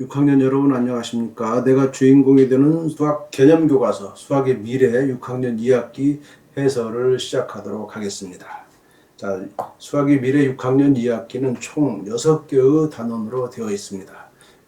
6학년 여러분 안녕하십니까? 내가 주인공이 되는 수학 개념 교과서 수학의 미래 6학년 2학기 해설을 시작하도록 하겠습니다. 자, 수학의 미래 6학년 2학기는 총 6개의 단원으로 되어 있습니다.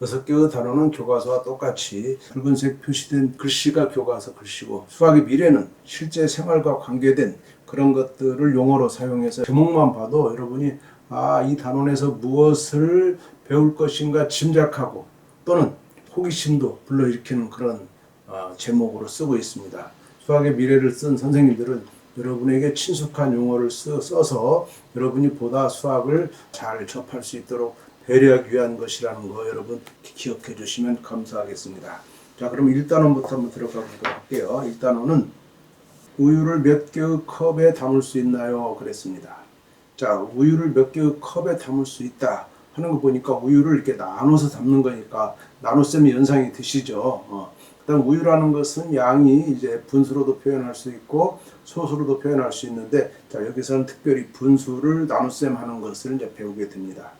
6개의 단원은 교과서와 똑같이 붉은색 표시된 글씨가 교과서 글씨고 수학의 미래는 실제 생활과 관계된 그런 것들을 용어로 사용해서 제목만 봐도 여러분이 아, 이 단원에서 무엇을 배울 것인가 짐작하고 또는 호기심도 불러일으키는 그런 어, 제목으로 쓰고 있습니다. 수학의 미래를 쓴 선생님들은 여러분에게 친숙한 용어를 쓰, 써서 여러분이 보다 수학을 잘 접할 수 있도록 배려하기 위한 것이라는 거 여러분 기억해 주시면 감사하겠습니다. 자, 그럼 1단원부터 한번 들어가 보도록 할게요. 1단원은 우유를 몇 개의 컵에 담을 수 있나요? 그랬습니다. 자, 우유를 몇 개의 컵에 담을 수 있다 하는 거 보니까 우유를 이렇게 나눠서 담는 거니까 나눗셈이 연상이 되시죠. 어. 그다음 우유라는 것은 양이 이제 분수로도 표현할 수 있고 소수로도 표현할 수 있는데 자 여기서는 특별히 분수를 나눗셈 하는 것을 이제 배우게 됩니다.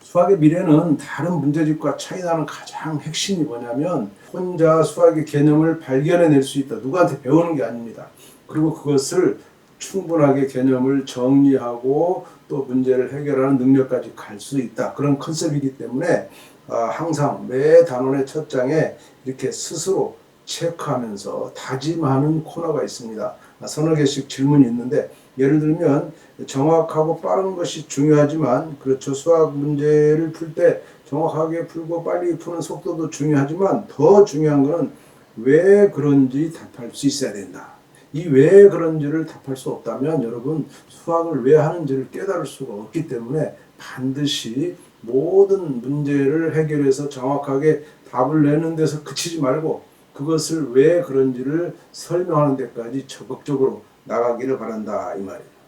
수학의 미래는 다른 문제집과 차이나는 가장 핵심이 뭐냐면 혼자 수학의 개념을 발견해낼 수 있다. 누구한테 배우는 게 아닙니다. 그리고 그것을 충분하게 개념을 정리하고 또 문제를 해결하는 능력까지 갈 수 있다. 그런 컨셉이기 때문에 아, 항상 매 단원의 첫 장에 이렇게 스스로 체크하면서 다짐하는 코너가 있습니다. 아, 서너 개씩 질문이 있는데 예를 들면 정확하고 빠른 것이 중요하지만 그렇죠 수학 문제를 풀 때 정확하게 풀고 빨리 푸는 속도도 중요하지만 더 중요한 것은 왜 그런지 답할 수 있어야 된다. 이 왜 그런지를 답할 수 없다면 여러분 수학을 왜 하는지를 깨달을 수가 없기 때문에 반드시 모든 문제를 해결해서 정확하게 답을 내는 데서 그치지 말고 그것을 왜 그런지를 설명하는 데까지 적극적으로 나가기를 바란다 이 말이에요.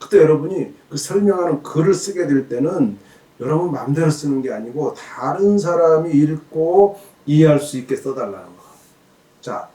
그때 여러분이 그 설명하는 글을 쓰게 될 때는 여러분 마음대로 쓰는 게 아니고 다른 사람이 읽고 이해할 수 있게 써달라는 거. 자,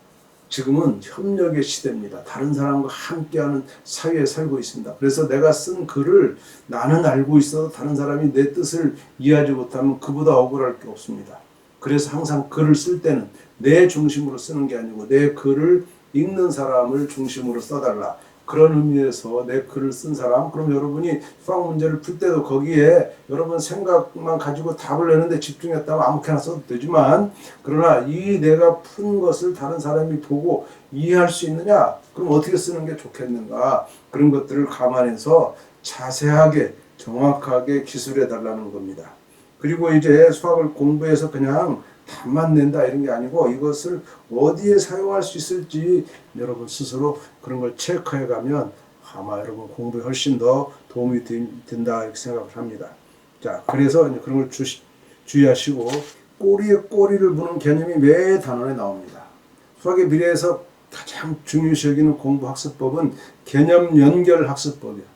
지금은 협력의 시대입니다. 다른 사람과 함께하는 사회에 살고 있습니다. 그래서 내가 쓴 글을 나는 알고 있어도 다른 사람이 내 뜻을 이해하지 못하면 그보다 억울할 게 없습니다. 그래서 항상 글을 쓸 때는 내 중심으로 쓰는 게 아니고 내 글을 읽는 사람을 중심으로 써달라. 그런 의미에서 내 글을 쓴 사람, 그럼 여러분이 수학 문제를 풀 때도 거기에 여러분 생각만 가지고 답을 내는데 집중했다면 아무렇게나 써도 되지만, 그러나 이 내가 푼 것을 다른 사람이 보고 이해할 수 있느냐? 그럼 어떻게 쓰는 게 좋겠는가? 그런 것들을 감안해서 자세하게, 정확하게 기술해 달라는 겁니다. 그리고 이제 수학을 공부해서 그냥 답만 낸다 이런 게 아니고 이것을 어디에 사용할 수 있을지 여러분 스스로 그런 걸 체크해 가면 아마 여러분 공부에 훨씬 더 도움이 된다 이렇게 생각을 합니다. 자, 그래서 그런 걸 주시, 주의하시고 꼬리에 꼬리를 무는 개념이 매 단원에 나옵니다. 수학의 미래에서 가장 중요시 여기는 공부 학습법은 개념 연결 학습법이에요.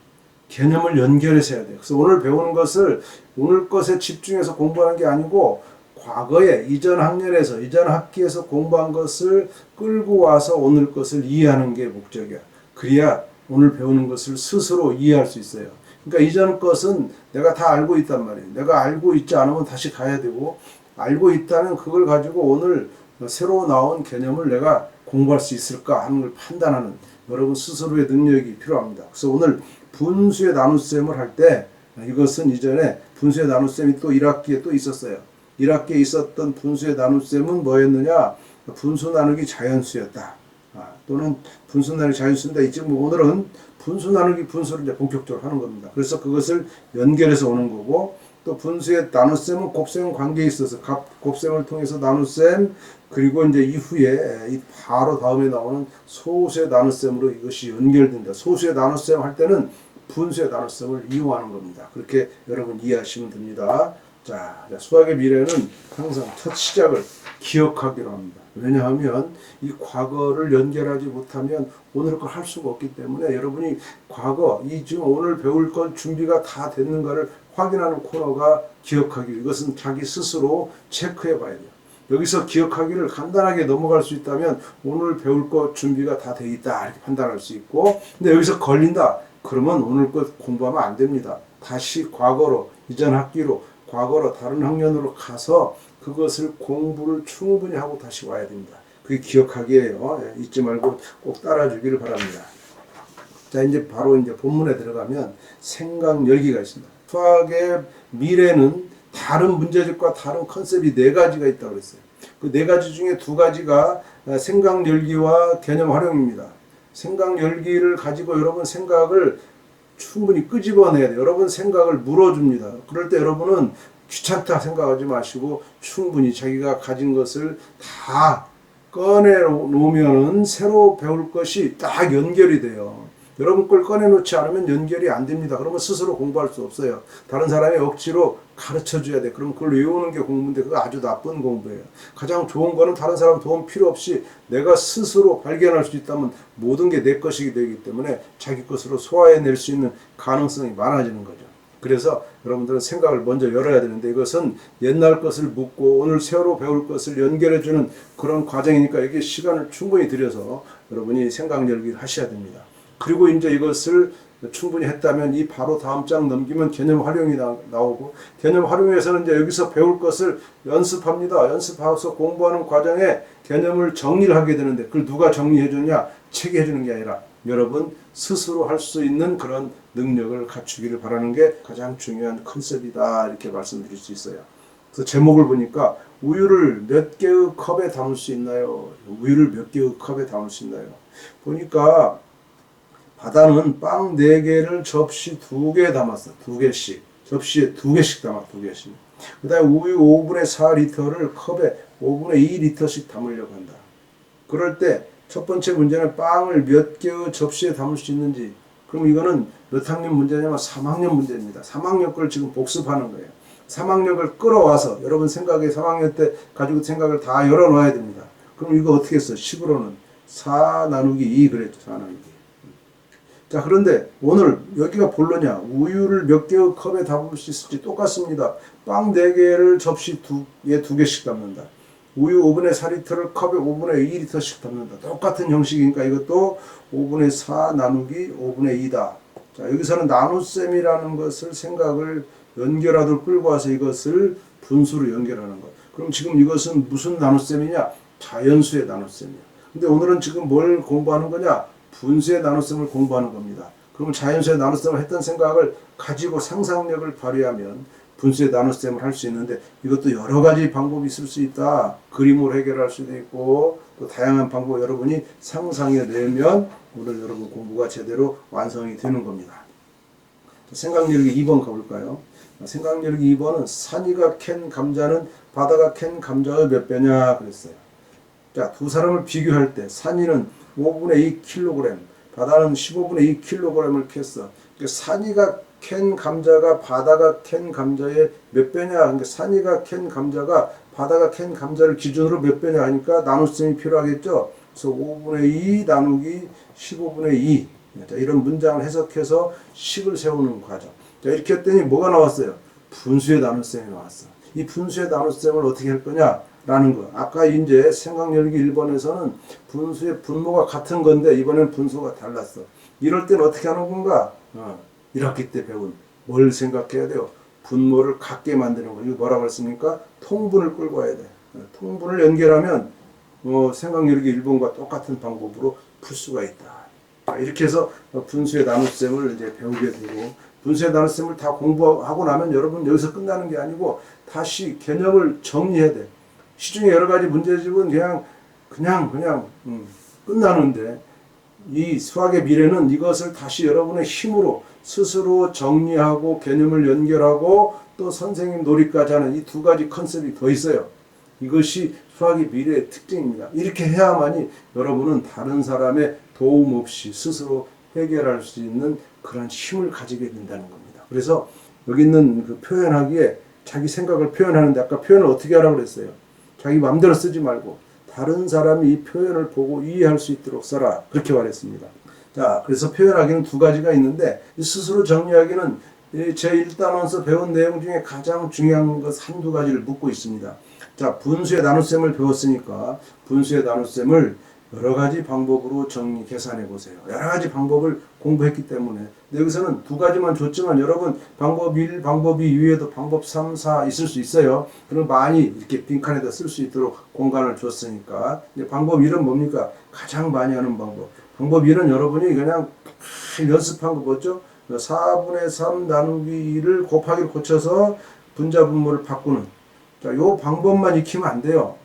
개념을 연결해서 해야 돼요. 그래서 오늘 배우는 것을 오늘 것에 집중해서 공부하는 게 아니고 과거에 이전 학년에서 이전 학기에서 공부한 것을 끌고 와서 오늘 것을 이해하는 게 목적이야. 그래야 오늘 배우는 것을 스스로 이해할 수 있어요. 그러니까 이전 것은 내가 다 알고 있단 말이에요. 내가 알고 있지 않으면 다시 가야 되고 알고 있다면 그걸 가지고 오늘 새로 나온 개념을 내가 공부할 수 있을까 하는 걸 판단하는 여러분 스스로의 능력이 필요합니다. 그래서 오늘 분수의 나눗셈을 할 때 이것은 이전에 분수의 나눗셈이 또 1학기에 또 있었어요. 1학기에 있었던 분수의 나눗셈은 뭐였느냐? 분수 나누기 자연수였다. 아, 또는 분수 나누기 자연수인데 지금 오늘은 분수 나누기 분수를 이제 본격적으로 하는 겁니다. 그래서 그것을 연결해서 오는 거고 또 분수의 나눗셈은 곱셈 관계에 있어서 곱셈을 통해서 나눗셈 그리고 이제 이후에 이 바로 다음에 나오는 소수의 나눗셈으로 이것이 연결된다. 소수의 나눗셈 할 때는 분수의 나눗셈을 이용하는 겁니다. 그렇게 여러분 이해하시면 됩니다. 자, 수학의 미래는 항상 첫 시작을 기억하기로 합니다. 왜냐하면 이 과거를 연결하지 못하면 오늘 걸 할 수가 없기 때문에 여러분이 과거, 이 지금 오늘 배울 것 준비가 다 됐는가를 확인하는 코너가 기억하기. 이것은 자기 스스로 체크해 봐야 돼요. 여기서 기억하기를 간단하게 넘어갈 수 있다면 오늘 배울 것 준비가 다 돼 있다 이렇게 판단할 수 있고 근데 여기서 걸린다 그러면 오늘 것 공부하면 안 됩니다. 다시 과거로 이전 학기로 과거로 다른 학년으로 가서 그것을 공부를 충분히 하고 다시 와야 됩니다. 그게 기억하기에요. 예, 잊지 말고 꼭 따라주기를 바랍니다. 자, 이제 바로 이제 본문에 들어가면 생각 열기가 있습니다. 수학의 미래는 다른 문제집과 다른 컨셉이 네 가지가 있다고 그랬어요. 그 네 가지 중에 두 가지가 어, 생각 열기와 개념 활용입니다. 생각 열기를 가지고 여러분 생각을 충분히 끄집어내야 돼요. 여러분 생각을 물어줍니다. 그럴 때 여러분은 귀찮다 생각하지 마시고 충분히 자기가 가진 것을 다 꺼내 놓으면은 새로 배울 것이 딱 연결이 돼요. 여러분 걸 꺼내놓지 않으면 연결이 안 됩니다. 그러면 스스로 공부할 수 없어요. 다른 사람이 억지로 가르쳐 줘야 돼. 그럼 그걸 외우는 게 공부인데 그거 아주 나쁜 공부예요. 가장 좋은 거는 다른 사람 도움 필요 없이 내가 스스로 발견할 수 있다면 모든 게 내 것이기 되기 때문에 자기 것으로 소화해낼 수 있는 가능성이 많아지는 거죠. 그래서 여러분들은 생각을 먼저 열어야 되는데 이것은 옛날 것을 묻고 오늘 새로 배울 것을 연결해주는 그런 과정이니까 이게 시간을 충분히 들여서 여러분이 생각 열기를 하셔야 됩니다. 그리고 이제 이것을 충분히 했다면 이 바로 다음 장 넘기면 개념 활용이 나, 나오고 개념 활용에서는 이제 여기서 배울 것을 연습합니다. 연습하면서 공부하는 과정에 개념을 정리를 하게 되는데 그걸 누가 정리해 주냐? 책이 해 주는 게 아니라 여러분 스스로 할 수 있는 그런 능력을 갖추기를 바라는 게 가장 중요한 컨셉이다 이렇게 말씀드릴 수 있어요. 그래서 제목을 보니까 우유를 몇 개의 컵에 담을 수 있나요? 우유를 몇 개의 컵에 담을 수 있나요? 보니까 바다는 빵 4개를 접시 2개에 담았어. 2개씩. 접시에 2개씩 담아, 2개씩. 그 다음에 우유 5분의 4리터를 컵에 5분의 2리터씩 담으려고 한다. 그럴 때 첫 번째 문제는 빵을 몇 개의 접시에 담을 수 있는지. 그럼 이거는 몇 학년 문제냐면 3학년 문제입니다. 3학년 걸 지금 복습하는 거예요. 3학년을 끌어와서 여러분 생각에 3학년 때 가지고 생각을 다 열어놔야 됩니다. 그럼 이거 어떻게 했어? 10으로는 4 나누기 2 그랬죠. 4 나누기 2. 자, 그런데 오늘 여기가 본론이야. 우유를 몇 개의 컵에 담을 수 있을지 똑같습니다. 빵 4개를 접시 두, 에두 개씩 담는다. 우유 5분의 4리터를 컵에 5분의 2리터씩 담는다. 똑같은 형식이니까 이것도 5분의 4 나누기 5분의 2다. 자, 여기서는 나눗셈이라는 것을 생각을 연결하도록 끌고 와서 이것을 분수로 연결하는 것. 그럼 지금 이것은 무슨 나눗셈이냐? 자연수의 나눗셈이야. 근데 오늘은 지금 뭘 공부하는 거냐? 분수의 나눗셈을 공부하는 겁니다. 그러면 자연수의 나눗셈을 했던 생각을 가지고 상상력을 발휘하면 분수의 나눗셈을 할 수 있는데 이것도 여러 가지 방법이 있을 수 있다. 그림으로 해결할 수도 있고 또 다양한 방법 여러분이 상상해 내면 오늘 여러분 공부가 제대로 완성이 되는 겁니다. 생각열기 2번 가볼까요? 생각열기 2번은 산이가 캔 감자는 바다가 캔 감자의 몇 배냐 그랬어요. 자, 두 사람을 비교할 때 산이는 5분의 2kg, 바다는 15분의 2kg을 캤어. 그러니까 산이가 캔 감자가 바다가 캔 감자의 몇 배냐? 그러니까 산이가 캔 감자가 바다가 캔 감자를 기준으로 몇 배냐 하니까 나눗셈이 필요하겠죠. 그래서 5분의 2 나누기 15분의 2. 자, 이런 문장을 해석해서 식을 세우는 과정. 자, 이렇게 했더니 뭐가 나왔어요? 분수의 나눗셈이 나왔어. 이 분수의 나눗셈을 어떻게 할 거냐? 라는 거. 아까 이제 생각 열기 1번에서는 분수의 분모가 같은 건데 이번엔 분수가 달랐어. 이럴 땐 어떻게 하는 건가? 어, 1학기 때 배운 뭘 생각해야 돼요? 분모를 같게 만드는 거. 이거 뭐라고 했습니까? 통분을 끌고 와야 돼. 어, 통분을 연결하면 어, 생각 열기 1번과 똑같은 방법으로 풀 수가 있다. 자, 이렇게 해서 분수의 나눗셈을 이제 배우게 되고 분수의 나눗셈을 다 공부하고 나면 여러분 여기서 끝나는 게 아니고 다시 개념을 정리해야 돼. 시중에 여러 가지 문제집은 그냥 그냥 그냥 음, 끝나는데 이 수학의 미래는 이것을 다시 여러분의 힘으로 스스로 정리하고 개념을 연결하고 또 선생님 놀이까지 하는 이 두 가지 컨셉이 더 있어요. 이것이 수학의 미래의 특징입니다. 이렇게 해야만이 여러분은 다른 사람의 도움 없이 스스로 해결할 수 있는 그런 힘을 가지게 된다는 겁니다. 그래서 여기 있는 그 표현하기에 자기 생각을 표현하는데 아까 표현을 어떻게 하라고 그랬어요? 자기 마음대로 쓰지 말고 다른 사람이 이 표현을 보고 이해할 수 있도록 써라. 그렇게 말했습니다. 자, 그래서 표현하기는 두 가지가 있는데 스스로 정리하기는 제 1단원서 배운 내용 중에 가장 중요한 것 한두 가지를 묻고 있습니다. 자, 분수의 나눗셈을 배웠으니까 분수의 나눗셈을 여러 가지 방법으로 정리 계산해 보세요. 여러 가지 방법을 공부했기 때문에 여기서는 두 가지만 줬지만 여러분 방법 1, 방법 2 이외에도 방법 3, 4 있을 수 있어요. 그럼 많이 이렇게 빈칸에다 쓸 수 있도록 공간을 줬으니까 이제 방법 1은 뭡니까? 가장 많이 하는 방법. 방법 1은 여러분이 그냥 다 연습한 거 뭐죠? 4분의 3 나누기 2를 곱하기를 고쳐서 분자 분모를 바꾸는 자, 요 방법만 익히면 안 돼요.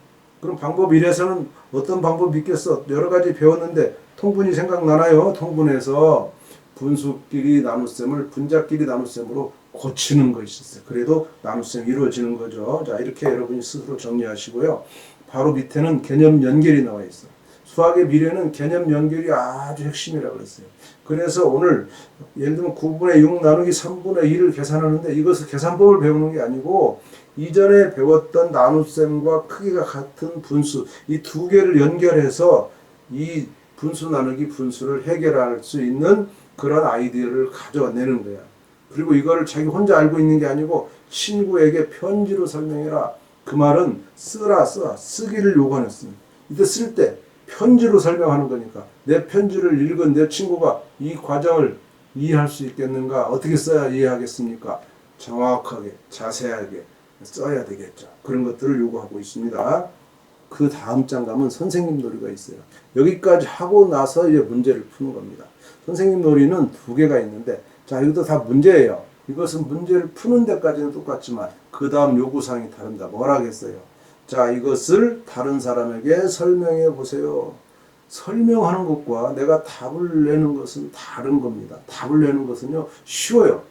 그럼 방법 1에서는 어떤 방법 있겠어? 여러 가지 배웠는데 통분이 생각나나요? 통분에서 분수끼리 나눗셈을 분자끼리 나눗셈으로 고치는 것이 있어요. 그래도 나눗셈이 이루어지는 거죠. 자, 이렇게 여러분이 스스로 정리하시고요. 바로 밑에는 개념 연결이 나와 있어요. 수학의 미래는 개념 연결이 아주 핵심이라고 그랬어요. 그래서 오늘 예를 들면 9분의 6 나누기 3분의 2를 계산하는데 이것을 계산법을 배우는 게 아니고 이전에 배웠던 나눗셈과 크기가 같은 분수 이 두 개를 연결해서 이 분수 나누기 분수를 해결할 수 있는 그런 아이디어를 가져내는 거야. 그리고 이거를 자기 혼자 알고 있는 게 아니고 친구에게 편지로 설명해라. 그 말은 쓰라 써 쓰기를 요구하였습니 이때 쓸 때 편지로 설명하는 거니까 내 편지를 읽은 내 친구가 이 과정을 이해할 수 있겠는가? 어떻게 써야 이해하겠습니까? 정확하게 자세하게 써야 되겠죠. 그런 것들을 요구하고 있습니다. 그 다음 장 가면 선생님 놀이가 있어요. 여기까지 하고 나서 이제 문제를 푸는 겁니다. 선생님 놀이는 두 개가 있는데, 자, 이것도 다 문제예요. 이것은 문제를 푸는 데까지는 똑같지만, 그 다음 요구사항이 다릅니다. 뭐라 하겠어요? 자, 이것을 다른 사람에게 설명해 보세요. 설명하는 것과 내가 답을 내는 것은 다른 겁니다. 답을 내는 것은요, 쉬워요.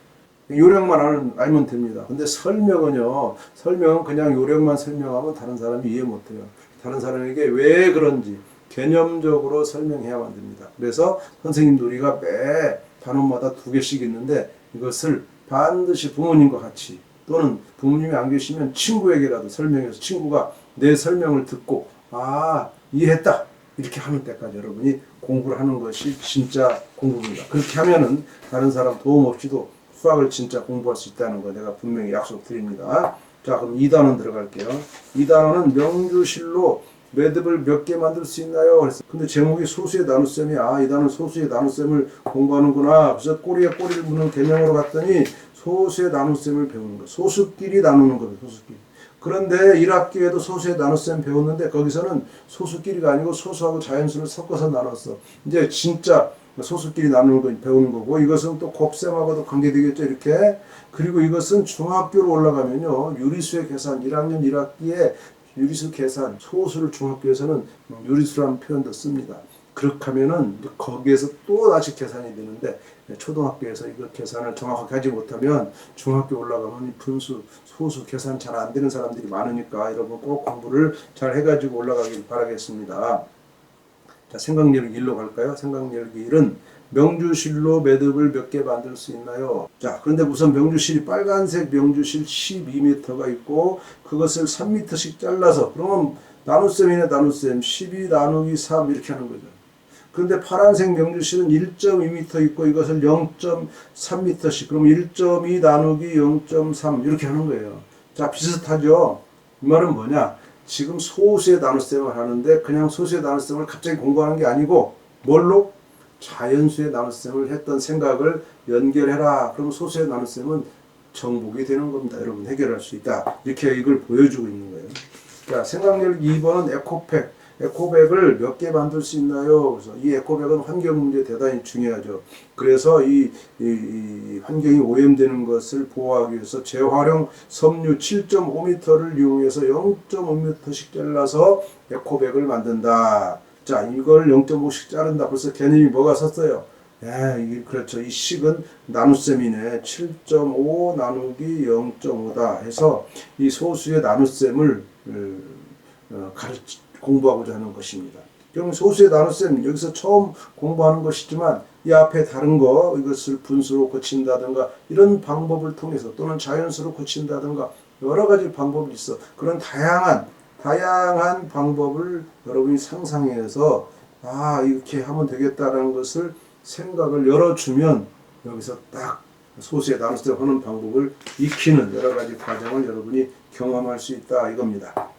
요령만 알- 알면 됩니다. 근데 설명은요, 설명은 그냥 요령만 설명하면 다른 사람이 이해 못해요. 다른 사람에게 왜 그런지 개념적으로 설명해야만 됩니다. 그래서 선생님 놀이가 매 단원마다 두 개씩 있는데 이것을 반드시 부모님과 같이 또는 부모님이 안 계시면 친구에게라도 설명해서 친구가 내 설명을 듣고 아 이해했다 이렇게 하는 때까지 여러분이 공부를 하는 것이 진짜 공부입니다. 그렇게 하면은 다른 사람 도움 없이도 수학을 진짜 공부할 수 있다는 거 내가 분명히 약속드립니다. 자 그럼 2단원 들어갈게요. 2단원은 명주실로 매듭을 몇 개 만들 수 있나요? 그래서 근데 제목이 소수의 나눗셈이 아, 이 단은 소수의 나눗셈을 공부하는구나. 그래서 꼬리에 꼬리를 무는 개념으로 갔더니 소수의 나눗셈을 배우는 거. 소수끼리 나누는 거예요. 소수끼리. 그런데 1학기에도 소수의 나눗셈 배웠는데 거기서는 소수끼리가 아니고 소수하고 자연수를 섞어서 나눴어. 이제 진짜 소수끼리 나누는 거 배우는 거고 이것은 또 곱셈하고도 관계되겠죠 이렇게 그리고 이것은 중학교로 올라가면요 유리수의 계산 1학년 1학기에 유리수 계산 소수를 중학교에서는 유리수라는 표현도 씁니다. 그렇게 하면은 거기에서 또 다시 계산이 되는데 초등학교에서 이거 계산을 정확하게 하지 못하면 중학교 올라가면 이 분수 소수 계산 잘 안 되는 사람들이 많으니까 여러분 꼭 공부를 잘 해가지고 올라가길 바라겠습니다. 자, 생각력 1로 갈까요? 생각력 1은 명주실로 매듭을 몇 개 만들 수 있나요? 자, 그런데 우선 명주실이 빨간색 명주실 12m가 있고 그것을 3m씩 잘라서 그러면 나눗셈이네 나눗셈 12 나누기 3 이렇게 하는 거죠. 그런데 파란색 명주실은 1.2m 있고 이것을 0.3m씩 그럼 1.2 나누기 0.3 이렇게 하는 거예요. 자, 비슷하죠? 이 말은 뭐냐? 지금 소수의 나눗셈을 하는데 그냥 소수의 나눗셈을 갑자기 공부하는 게 아니고 뭘로? 자연수의 나눗셈을 했던 생각을 연결해라. 그럼 소수의 나눗셈은 정복이 되는 겁니다. 여러분 해결할 수 있다. 이렇게 이걸 보여주고 있는 거예요. 자, 생각력 2번은 에코팩. 에코백을 몇 개 만들 수 있나요? 그래서 이 에코백은 환경 문제 대단히 중요하죠. 그래서 이, 이, 이 환경이 오염되는 것을 보호하기 위해서 재활용 섬유 7.5m를 이용해서 0.5m씩 잘라서 에코백을 만든다. 자, 이걸 0.5씩 자른다. 벌써 개념이 뭐가 섰어요? 예, 그렇죠. 이 식은 나눗셈이네. 7.5 나누기 0.5다 해서 이 소수의 나눗셈을 어, 가르치 공부하고자 하는 것입니다. 그럼 소수의 나눗셈 여기서 처음 공부하는 것이지만 이 앞에 다른 거 이것을 분수로 고친다든가 이런 방법을 통해서 또는 자연수로 고친다든가 여러 가지 방법이 있어. 그런 다양한 다양한 방법을 여러분이 상상해서 아 이렇게 하면 되겠다라는 것을 생각을 열어주면 여기서 딱 소수의 나눗셈 하는 방법을 익히는 여러 가지 과정을 여러분이 경험할 수 있다 이겁니다.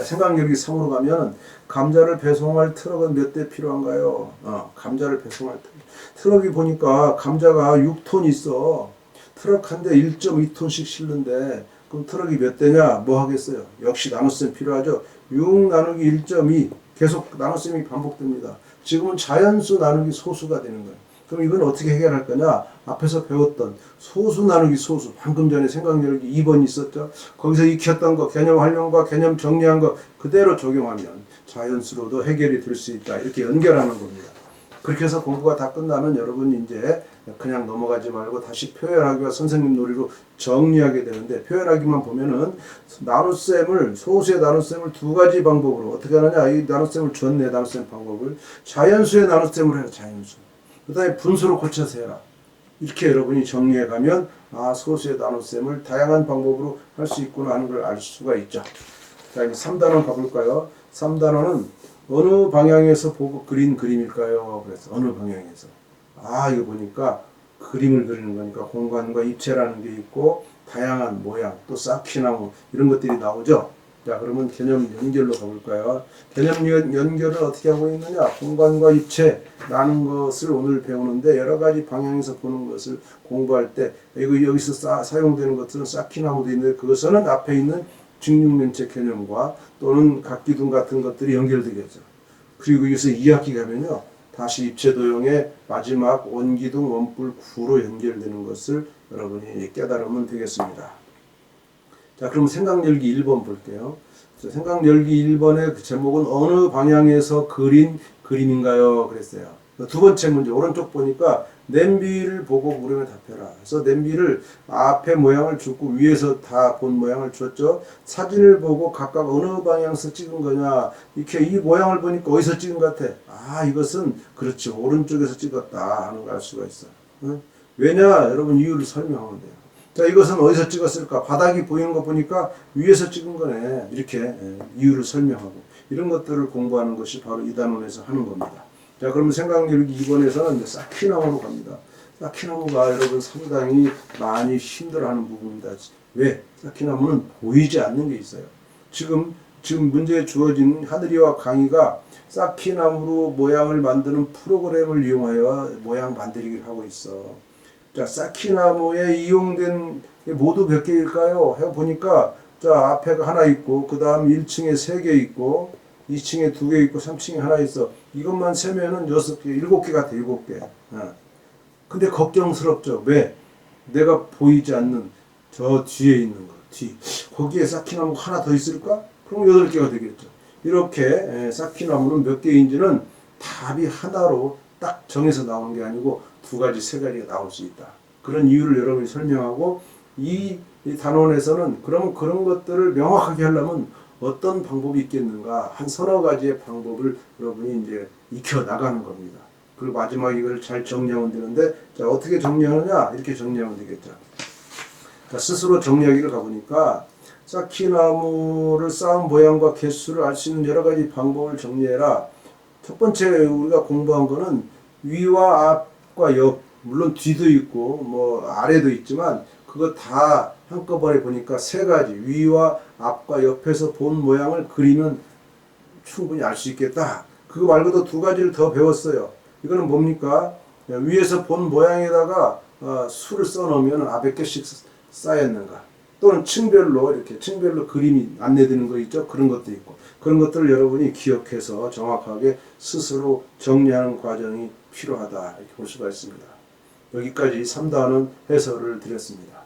자, 생각력이 3으로 가면 감자를 배송할 트럭은 몇 대 필요한가요? 어, 감자를 배송할 트럭. 트럭이 보니까 감자가 6톤 있어. 트럭 한 대 1.2톤씩 실는데 그럼 트럭이 몇 대냐? 뭐 하겠어요? 역시 나눗셈 필요하죠. 6 나누기 1.2 계속 나눗셈이 반복됩니다. 지금은 자연수 나누기 소수가 되는 거예요. 그럼 이건 어떻게 해결할 거냐? 앞에서 배웠던 소수 나누기 소수. 방금 전에 생각력이 2번 있었죠? 거기서 익혔던 거, 개념 활용과 개념 정리한 거 그대로 적용하면 자연수로도 해결이 될 수 있다. 이렇게 연결하는 겁니다. 그렇게 해서 공부가 다 끝나면 여러분 이제 그냥 넘어가지 말고 다시 표현하기와 선생님 놀이로 정리하게 되는데 표현하기만 보면은 나눗셈을 소수의 나눗셈을 두 가지 방법으로 어떻게 하느냐 이 나눗셈을 줬네 나눗셈 방법을 자연수의 나눗셈을 해라 자연수 그 다음에 분수로 고쳐서 해라 이렇게 여러분이 정리해 가면 아 소수의 나눗셈을 다양한 방법으로 할 수 있구나 하는 걸 알 수가 있죠 자 이제 3단원 가볼까요 3단원은 어느 방향에서 보고 그린 그림일까요? 그래서 어느 방향에서 아 이거 보니까 그림을 그리는 거니까 공간과 입체라는 게 있고 다양한 모양 또 쌓기나무 이런 것들이 나오죠. 자 그러면 개념 연결로 가볼까요? 개념 연- 연결을 어떻게 하고 있느냐? 공간과 입체라는 것을 오늘 배우는데 여러 가지 방향에서 보는 것을 공부할 때 이거 여기서 사, 사용되는 것들은 쌓기나무도 있는데 그것은 앞에 있는 직육면체 개념과 또는 각기둥 같은 것들이 연결되겠죠. 그리고 여기서 2학기 가면요. 다시 입체도형의 마지막 원기둥 원뿔 구로 연결되는 것을 여러분이 깨달으면 되겠습니다. 자, 그럼 생각열기 1번 볼게요. 자, 생각열기 1번의 그 제목은 어느 방향에서 그린 그림인가요? 그랬어요. 두 번째 문제 오른쪽 보니까 냄비를 보고 물으면 답해라. 그래서 냄비를 앞에 모양을 줬고 위에서 다 본 모양을 줬죠. 사진을 보고 각각 어느 방향에서 찍은 거냐. 이렇게 이 모양을 보니까 어디서 찍은 것 같아. 아 이것은 그렇지 오른쪽에서 찍었다 하는 걸 알 수가 있어. 응? 왜냐 여러분 이유를 설명하면 돼요. 자 이것은 어디서 찍었을까? 바닥이 보이는 거 보니까 위에서 찍은 거네. 이렇게 예, 이유를 설명하고 이런 것들을 공부하는 것이 바로 이 단원에서 하는 겁니다. 자 그러면 생각력이 2번에서는 이제 쌓기나무로 갑니다. 쌓기나무가 여러분 상당히 많이 힘들어하는 부분입니다. 왜? 쌓기나무는 보이지 않는 게 있어요. 지금 지금 문제에 주어진 하늘이와 강의가 쌓기나무로 모양을 만드는 프로그램을 이용하여 모양 만들기를 하고 있어. 자, 쌓기나무에 이용된 게 모두 몇 개일까요? 해 보니까 자 앞에가 하나 있고 그 다음 1층에 세 개 있고 2층에 두 개 있고 3층에 하나 있어. 이것만 세면은 여섯 개, 일곱 개 같아, 일곱 개. 어. 근데 걱정스럽죠. 왜? 내가 보이지 않는 저 뒤에 있는 거, 뒤. 거기에 쌓기나무 하나 더 있을까? 그럼 여덟 개가 되겠죠. 이렇게 에, 쌓기나무는 몇 개인지는 답이 하나로 딱 정해서 나오는 게 아니고 두 가지, 세 가지가 나올 수 있다. 그런 이유를 여러분이 설명하고 이, 이 단원에서는 그럼 그런 것들을 명확하게 하려면 어떤 방법이 있겠는가 한 서너 가지의 방법을 여러분이 이제 익혀 나가는 겁니다. 그리고 마지막 이걸 잘 정리하면 되는데 자 어떻게 정리하느냐 이렇게 정리하면 되겠죠. 자, 스스로 정리하기를 가보니까 쌓기나무를 쌓은 모양과 개수를 알 수 있는 여러 가지 방법을 정리해라. 첫 번째 우리가 공부한 거는 위와 앞과 옆 물론 뒤도 있고 뭐 아래도 있지만 그거 다 한꺼번에 보니까 세 가지 위와 앞과 옆에서 본 모양을 그리면 충분히 알 수 있겠다. 그거 말고도 두 가지를 더 배웠어요. 이거는 뭡니까? 위에서 본 모양에다가 어, 수를 써놓으면 아몇 개씩 쌓였는가. 또는 층별로 이렇게 층별로 그림이 안내되는 거 있죠. 그런 것도 있고 그런 것들을 여러분이 기억해서 정확하게 스스로 정리하는 과정이 필요하다 이렇게 볼 수가 있습니다. 여기까지 3단원 해설을 드렸습니다.